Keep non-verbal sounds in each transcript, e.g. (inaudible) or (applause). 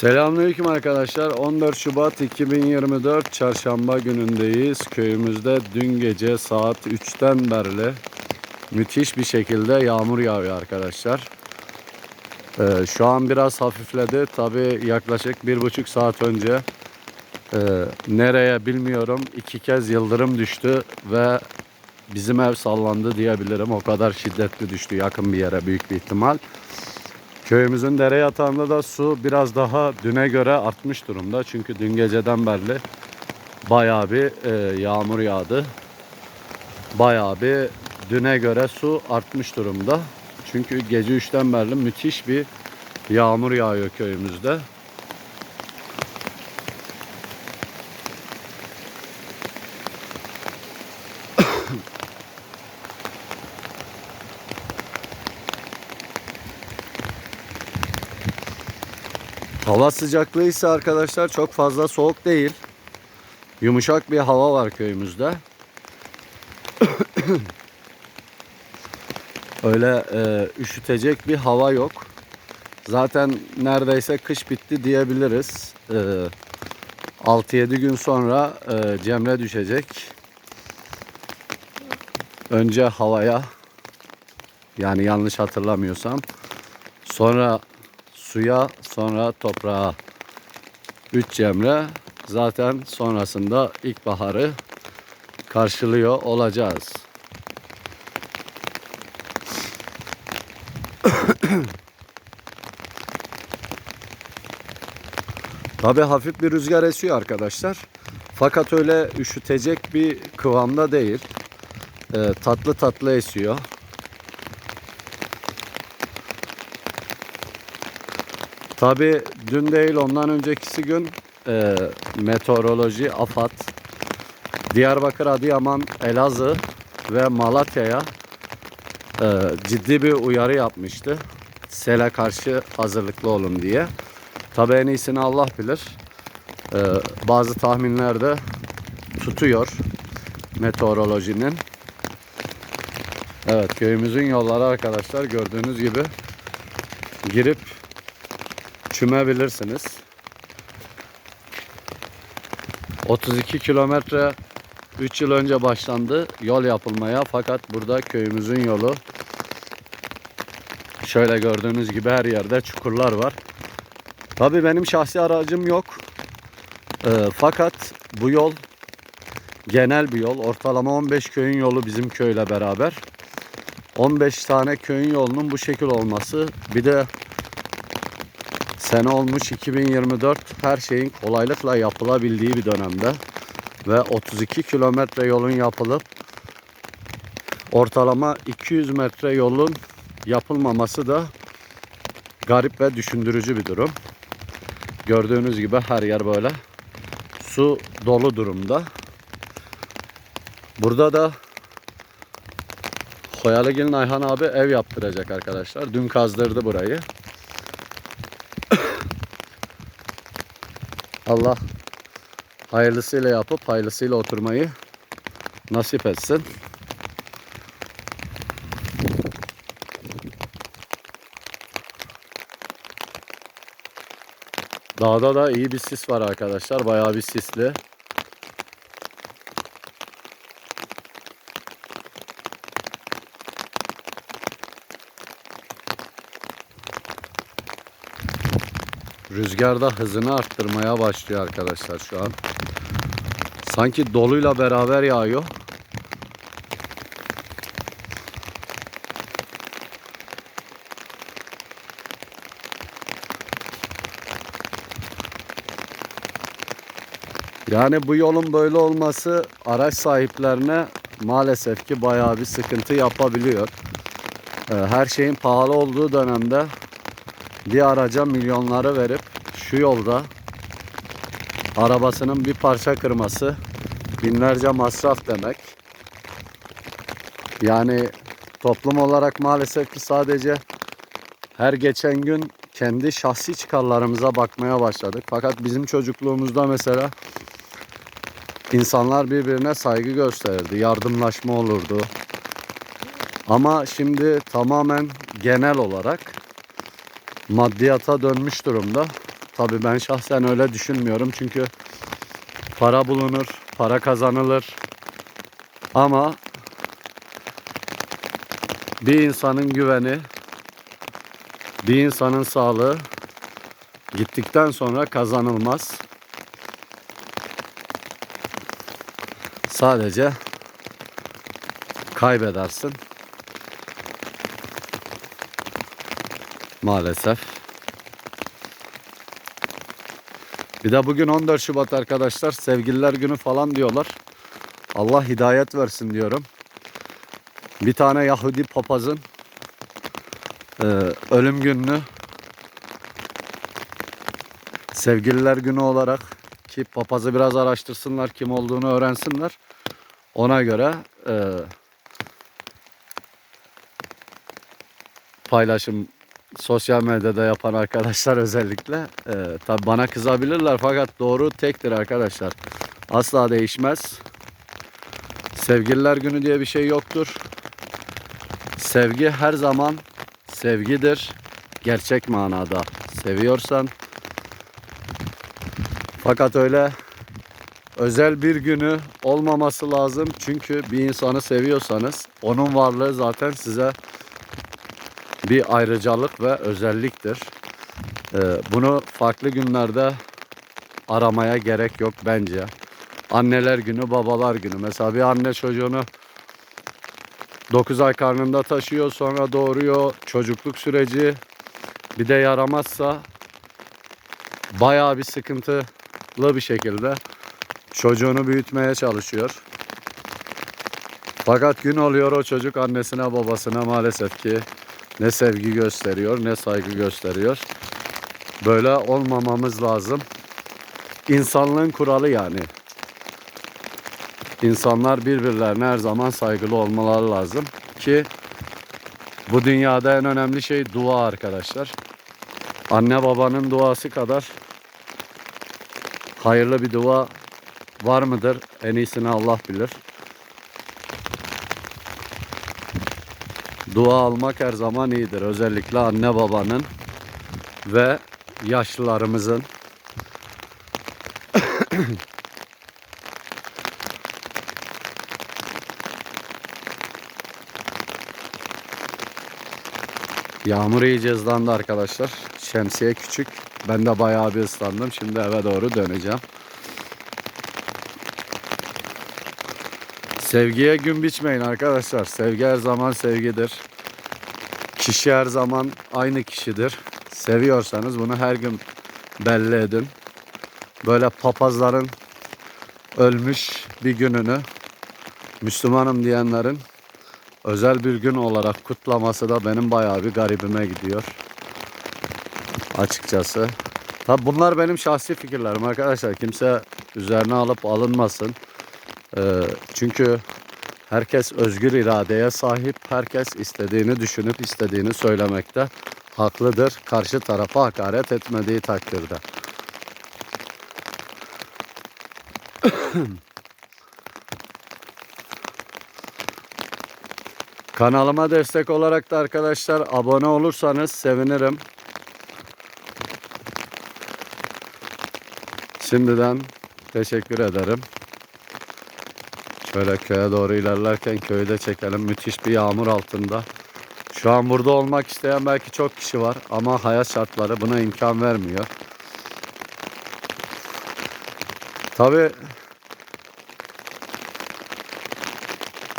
Selamünaleyküm arkadaşlar. 14 Şubat 2024 Çarşamba günündeyiz. Köyümüzde dün gece saat 3'ten beri müthiş bir şekilde yağmur yağıyor arkadaşlar. Ee, şu an biraz hafifledi. Tabi yaklaşık bir buçuk saat önce e, nereye bilmiyorum iki kez yıldırım düştü ve bizim ev sallandı diyebilirim. O kadar şiddetli düştü yakın bir yere büyük bir ihtimal. Köyümüzün dere yatağında da su biraz daha düne göre artmış durumda. Çünkü dün geceden beri bayağı bir e, yağmur yağdı. Bayağı bir düne göre su artmış durumda. Çünkü gece 3'ten beri müthiş bir yağmur yağıyor köyümüzde. Hava sıcaklığı ise arkadaşlar çok fazla soğuk değil. Yumuşak bir hava var köyümüzde. (coughs) Öyle e, üşütecek bir hava yok. Zaten neredeyse kış bitti diyebiliriz. E, 6-7 gün sonra e, Cemre düşecek. Önce havaya yani yanlış hatırlamıyorsam. Sonra suya sonra toprağa. Üç cemre zaten sonrasında ilkbaharı karşılıyor olacağız. (coughs) Tabi hafif bir rüzgar esiyor arkadaşlar. Fakat öyle üşütecek bir kıvamda değil. Ee, tatlı tatlı esiyor. Tabi dün değil ondan öncekisi gün e, meteoroloji, AFAD, Diyarbakır, Adıyaman, Elazığ ve Malatya'ya e, ciddi bir uyarı yapmıştı. Sele karşı hazırlıklı olun diye. Tabi en iyisini Allah bilir. E, bazı tahminler de tutuyor meteorolojinin. Evet köyümüzün yolları arkadaşlar gördüğünüz gibi girip çümebilirsiniz. 32 kilometre 3 yıl önce başlandı yol yapılmaya fakat burada köyümüzün yolu şöyle gördüğünüz gibi her yerde çukurlar var. Tabii benim şahsi aracım yok. Ee, fakat bu yol genel bir yol. Ortalama 15 köyün yolu bizim köyle beraber. 15 tane köyün yolunun bu şekil olması bir de Sene olmuş 2024 her şeyin kolaylıkla yapılabildiği bir dönemde ve 32 kilometre yolun yapılıp ortalama 200 metre yolun yapılmaması da garip ve düşündürücü bir durum. Gördüğünüz gibi her yer böyle su dolu durumda. Burada da Koyalıgil'in Ayhan abi ev yaptıracak arkadaşlar. Dün kazdırdı burayı. Allah hayırlısıyla yapıp hayırlısıyla oturmayı nasip etsin. Dağda da iyi bir sis var arkadaşlar. Bayağı bir sisli. Rüzgar da hızını arttırmaya başlıyor arkadaşlar şu an. Sanki doluyla beraber yağıyor. Yani bu yolun böyle olması araç sahiplerine maalesef ki bayağı bir sıkıntı yapabiliyor. Ee, Her şeyin pahalı olduğu dönemde bir araca milyonları verip şu yolda arabasının bir parça kırması binlerce masraf demek. Yani toplum olarak maalesef ki sadece her geçen gün kendi şahsi çıkarlarımıza bakmaya başladık. Fakat bizim çocukluğumuzda mesela insanlar birbirine saygı gösterirdi, yardımlaşma olurdu. Ama şimdi tamamen genel olarak maddiyata dönmüş durumda. Tabii ben şahsen öyle düşünmüyorum çünkü para bulunur, para kazanılır. Ama bir insanın güveni, bir insanın sağlığı gittikten sonra kazanılmaz. Sadece kaybedersin. Maalesef. Bir de bugün 14 Şubat arkadaşlar. Sevgililer günü falan diyorlar. Allah hidayet versin diyorum. Bir tane Yahudi papazın e, ölüm gününü sevgililer günü olarak ki papazı biraz araştırsınlar kim olduğunu öğrensinler. Ona göre e, paylaşım sosyal medyada yapan arkadaşlar özellikle e, tabi bana kızabilirler fakat doğru tektir arkadaşlar. Asla değişmez. Sevgililer günü diye bir şey yoktur. Sevgi her zaman sevgidir. Gerçek manada seviyorsan. Fakat öyle özel bir günü olmaması lazım. Çünkü bir insanı seviyorsanız onun varlığı zaten size bir ayrıcalık ve özelliktir. Ee, bunu farklı günlerde aramaya gerek yok bence. Anneler günü, babalar günü. Mesela bir anne çocuğunu 9 ay karnında taşıyor, sonra doğuruyor. Çocukluk süreci bir de yaramazsa bayağı bir sıkıntılı bir şekilde çocuğunu büyütmeye çalışıyor. Fakat gün oluyor o çocuk annesine babasına maalesef ki ne sevgi gösteriyor ne saygı gösteriyor. Böyle olmamamız lazım. İnsanlığın kuralı yani. İnsanlar birbirlerine her zaman saygılı olmaları lazım ki bu dünyada en önemli şey dua arkadaşlar. Anne babanın duası kadar hayırlı bir dua var mıdır? En iyisini Allah bilir. Dua almak her zaman iyidir. Özellikle anne babanın ve yaşlılarımızın. (coughs) Yağmur iyice hızlandı arkadaşlar. Şemsiye küçük. Ben de bayağı bir ıslandım. Şimdi eve doğru döneceğim. Sevgiye gün biçmeyin arkadaşlar. Sevgi her zaman sevgidir. Kişi her zaman aynı kişidir. Seviyorsanız bunu her gün belli edin. Böyle papazların ölmüş bir gününü Müslümanım diyenlerin özel bir gün olarak kutlaması da benim bayağı bir garibime gidiyor. Açıkçası. Tabi bunlar benim şahsi fikirlerim arkadaşlar. Kimse üzerine alıp alınmasın. Ee, çünkü herkes özgür iradeye sahip. Herkes istediğini düşünüp istediğini söylemekte haklıdır. Karşı tarafa hakaret etmediği takdirde. (coughs) Kanalıma destek olarak da arkadaşlar abone olursanız sevinirim. Şimdiden teşekkür ederim. Şöyle köye doğru ilerlerken köyü de çekelim. Müthiş bir yağmur altında. Şu an burada olmak isteyen belki çok kişi var ama hayat şartları buna imkan vermiyor. Tabi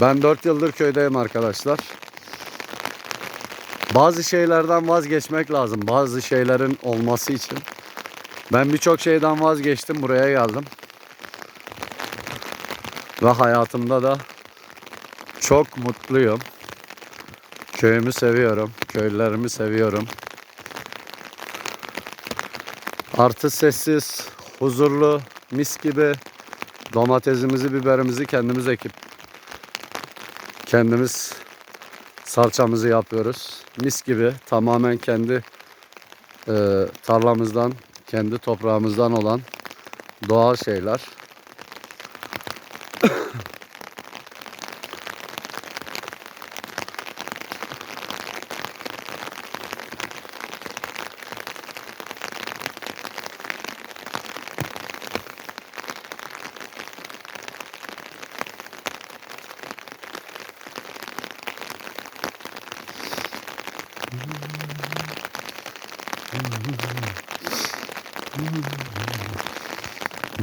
ben 4 yıldır köydeyim arkadaşlar. Bazı şeylerden vazgeçmek lazım. Bazı şeylerin olması için. Ben birçok şeyden vazgeçtim. Buraya geldim. Ve hayatımda da çok mutluyum. Köyümü seviyorum. Köylülerimi seviyorum. Artı sessiz, huzurlu, mis gibi domatesimizi, biberimizi kendimiz ekip kendimiz salçamızı yapıyoruz. Mis gibi tamamen kendi e, tarlamızdan, kendi toprağımızdan olan doğal şeyler. (laughs)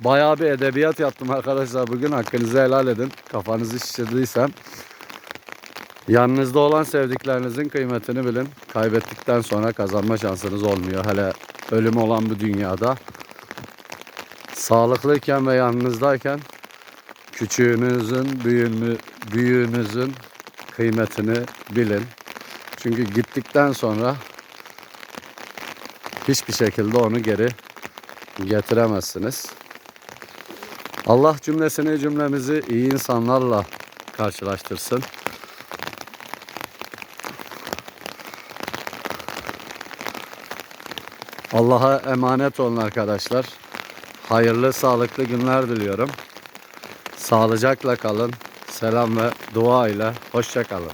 Bayağı bir edebiyat yaptım arkadaşlar bugün hakkınızı helal edin. Kafanızı şişirdiysem. Yanınızda olan sevdiklerinizin kıymetini bilin. Kaybettikten sonra kazanma şansınız olmuyor. Hele ölüm olan bu dünyada. Sağlıklıyken ve yanınızdayken küçüğünüzün, büyüğünü, büyüğünüzün kıymetini bilin. Çünkü gittikten sonra hiçbir şekilde onu geri getiremezsiniz. Allah cümlesini cümlemizi iyi insanlarla karşılaştırsın. Allah'a emanet olun arkadaşlar. Hayırlı, sağlıklı günler diliyorum. Sağlıcakla kalın. Selam ve dua ile hoşça kalın.